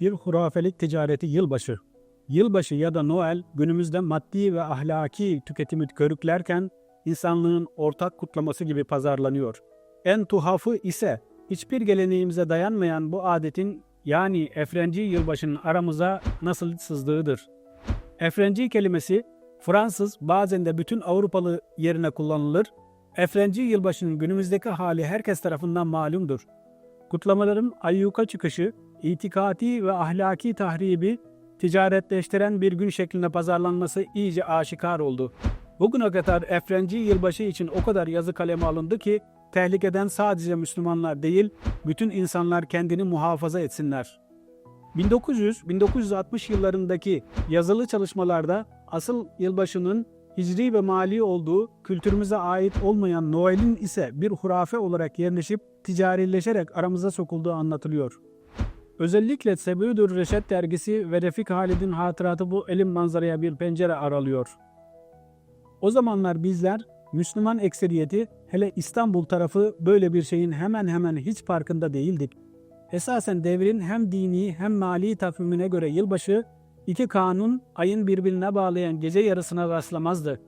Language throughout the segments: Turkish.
bir hurafelik ticareti yılbaşı. Yılbaşı ya da Noel günümüzde maddi ve ahlaki tüketimi körüklerken insanlığın ortak kutlaması gibi pazarlanıyor. En tuhafı ise hiçbir geleneğimize dayanmayan bu adetin yani Efrenci yılbaşının aramıza nasıl sızdığıdır. Efrenci kelimesi Fransız bazen de bütün Avrupalı yerine kullanılır. Efrenci yılbaşının günümüzdeki hali herkes tarafından malumdur. Kutlamaların ayyuka çıkışı, itikati ve ahlaki tahribi ticaretleştiren bir gün şeklinde pazarlanması iyice aşikar oldu. Bugüne kadar Efrenci yılbaşı için o kadar yazı kaleme alındı ki tehlikeden sadece Müslümanlar değil, bütün insanlar kendini muhafaza etsinler. 1900-1960 yıllarındaki yazılı çalışmalarda asıl yılbaşının hicri ve mali olduğu, kültürümüze ait olmayan Noel'in ise bir hurafe olarak yerleşip ticarileşerek aramıza sokulduğu anlatılıyor. Özellikle Sebüdür Reşet dergisi ve Refik Halid'in hatıratı bu elim manzaraya bir pencere aralıyor. O zamanlar bizler Müslüman ekseriyeti hele İstanbul tarafı böyle bir şeyin hemen hemen hiç farkında değildik. Esasen devrin hem dini hem mali takvimine göre yılbaşı iki kanun ayın birbirine bağlayan gece yarısına rastlamazdı.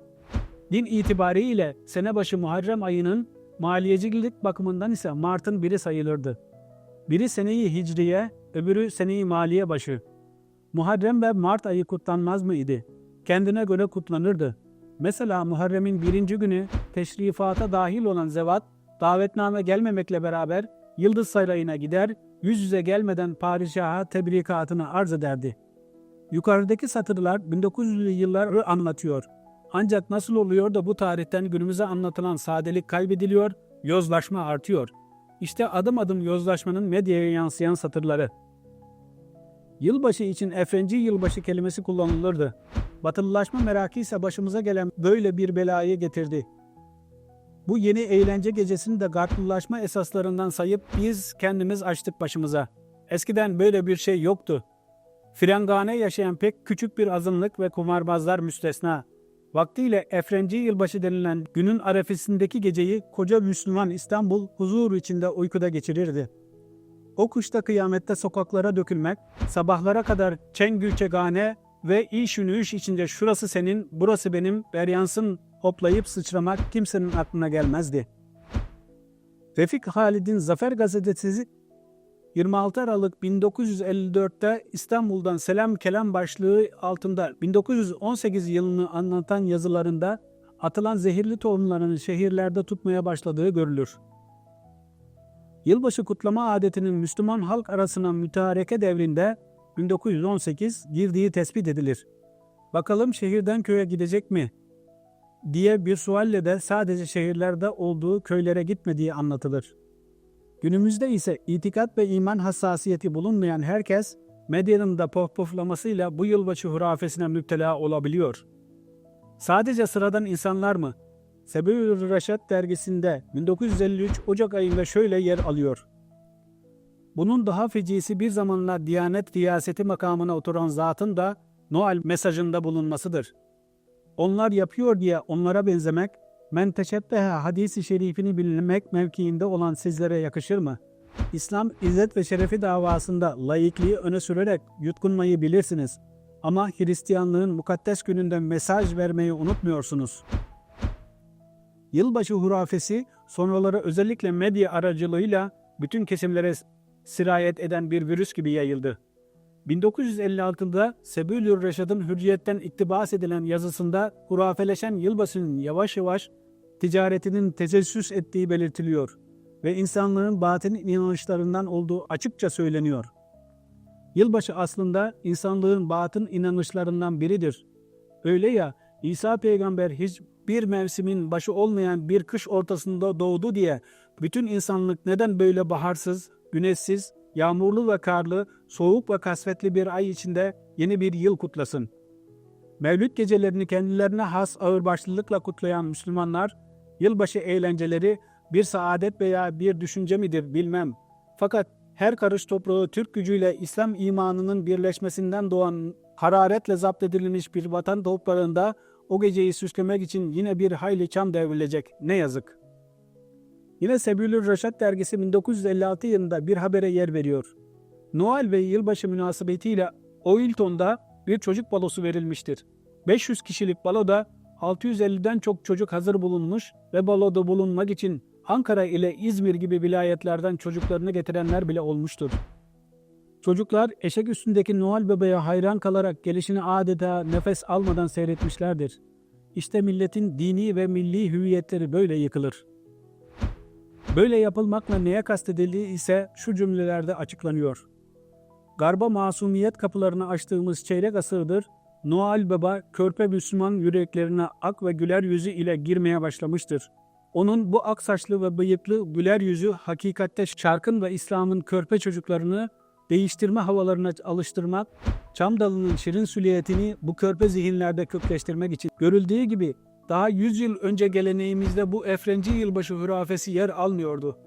Din itibariyle sene başı Muharrem ayının maliyecilik bakımından ise Mart'ın biri sayılırdı. Biri seneyi hicriye, öbürü seneyi maliye başı. Muharrem ve Mart ayı kutlanmaz mı idi? Kendine göre kutlanırdı. Mesela Muharrem'in birinci günü teşrifata dahil olan zevat, davetname gelmemekle beraber Yıldız Sarayı'na gider, yüz yüze gelmeden padişaha tebrikatını arz ederdi. Yukarıdaki satırlar 1900'lü yılları anlatıyor. Ancak nasıl oluyor da bu tarihten günümüze anlatılan sadelik kaybediliyor, yozlaşma artıyor. İşte adım adım yozlaşmanın medyaya yansıyan satırları. Yılbaşı için efenci yılbaşı kelimesi kullanılırdı. Batılılaşma merakı ise başımıza gelen böyle bir belayı getirdi. Bu yeni eğlence gecesini de garplılaşma esaslarından sayıp biz kendimiz açtık başımıza. Eskiden böyle bir şey yoktu. Frengane yaşayan pek küçük bir azınlık ve kumarbazlar müstesna. Vaktiyle Efrenci yılbaşı denilen günün arefesindeki geceyi koca Müslüman İstanbul huzur içinde uykuda geçirirdi. O kuşta kıyamette sokaklara dökülmek, sabahlara kadar çengülçegane ve iş iş içinde şurası senin, burası benim, beryansın hoplayıp sıçramak kimsenin aklına gelmezdi. Refik Halid'in Zafer Gazetesi 26 Aralık 1954'te İstanbul'dan Selam Kelam başlığı altında 1918 yılını anlatan yazılarında atılan zehirli tohumların şehirlerde tutmaya başladığı görülür. Yılbaşı kutlama adetinin Müslüman halk arasına mütareke devrinde 1918 girdiği tespit edilir. Bakalım şehirden köye gidecek mi? diye bir sualle de sadece şehirlerde olduğu köylere gitmediği anlatılır. Günümüzde ise itikat ve iman hassasiyeti bulunmayan herkes medyanın da pohpohlamasıyla bu yılbaşı hurafesine müptela olabiliyor. Sadece sıradan insanlar mı? Sebeül Reşat dergisinde 1953 Ocak ayında şöyle yer alıyor. Bunun daha fecisi bir zamanlar Diyanet riyaseti makamına oturan zatın da Noel mesajında bulunmasıdır. Onlar yapıyor diye onlara benzemek, men teşebbehe hadisi şerifini bilmek mevkiinde olan sizlere yakışır mı? İslam, izzet ve şerefi davasında laikliği öne sürerek yutkunmayı bilirsiniz. Ama Hristiyanlığın mukaddes gününde mesaj vermeyi unutmuyorsunuz. Yılbaşı hurafesi sonraları özellikle medya aracılığıyla bütün kesimlere sirayet eden bir virüs gibi yayıldı. 1956'da Sebülür Reşad'ın Hürriyet'ten iktibas edilen yazısında hurafeleşen yılbaşının yavaş yavaş ticaretinin tecessüs ettiği belirtiliyor ve insanlığın batın inanışlarından olduğu açıkça söyleniyor. Yılbaşı aslında insanlığın batın inanışlarından biridir. Öyle ya İsa peygamber hiçbir mevsimin başı olmayan bir kış ortasında doğdu diye bütün insanlık neden böyle baharsız, güneşsiz, yağmurlu ve karlı, soğuk ve kasvetli bir ay içinde yeni bir yıl kutlasın? Mevlüt gecelerini kendilerine has ağırbaşlılıkla kutlayan Müslümanlar, yılbaşı eğlenceleri bir saadet veya bir düşünce midir bilmem. Fakat her karış toprağı Türk gücüyle İslam imanının birleşmesinden doğan hararetle zapt edilmiş bir vatan toprağında o geceyi süslemek için yine bir hayli çam devrilecek. Ne yazık. Yine Sebilür Reşat dergisi 1956 yılında bir habere yer veriyor. Noel ve yılbaşı münasebetiyle Oilton'da bir çocuk balosu verilmiştir. 500 kişilik baloda 650'den çok çocuk hazır bulunmuş ve baloda bulunmak için Ankara ile İzmir gibi vilayetlerden çocuklarını getirenler bile olmuştur. Çocuklar eşek üstündeki Noel bebeğe hayran kalarak gelişini adeta nefes almadan seyretmişlerdir. İşte milletin dini ve milli hüviyetleri böyle yıkılır. Böyle yapılmakla neye kastedildiği ise şu cümlelerde açıklanıyor. Garba masumiyet kapılarını açtığımız çeyrek asırdır, Noel Baba körpe Müslüman yüreklerine ak ve güler yüzü ile girmeye başlamıştır. Onun bu ak saçlı ve bıyıklı güler yüzü hakikatte şarkın ve İslam'ın körpe çocuklarını değiştirme havalarına alıştırmak, çam dalının şirin süliyetini bu körpe zihinlerde kökleştirmek için görüldüğü gibi daha 100 yıl önce geleneğimizde bu efrenci yılbaşı hürafesi yer almıyordu.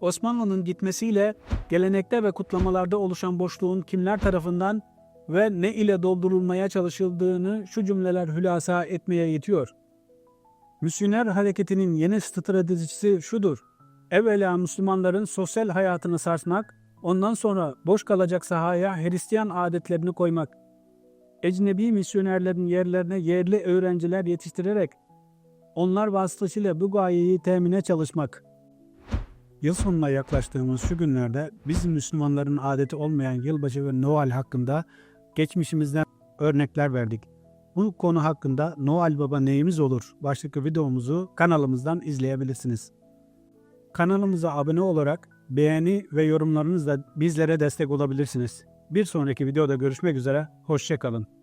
Osmanlı'nın gitmesiyle gelenekte ve kutlamalarda oluşan boşluğun kimler tarafından ve ne ile doldurulmaya çalışıldığını şu cümleler hülasa etmeye yetiyor. Misyoner hareketinin yeni stratejisi şudur. Evvela Müslümanların sosyal hayatını sarsmak, ondan sonra boş kalacak sahaya Hristiyan adetlerini koymak. Ecnebi misyonerlerin yerlerine yerli öğrenciler yetiştirerek onlar vasıtasıyla bu gayeyi temine çalışmak. Yıl sonuna yaklaştığımız şu günlerde bizim Müslümanların adeti olmayan yılbaşı ve Noel hakkında geçmişimizden örnekler verdik. Bu konu hakkında Noel Baba neyimiz olur başlıklı videomuzu kanalımızdan izleyebilirsiniz. Kanalımıza abone olarak beğeni ve yorumlarınızla bizlere destek olabilirsiniz. Bir sonraki videoda görüşmek üzere, hoşçakalın.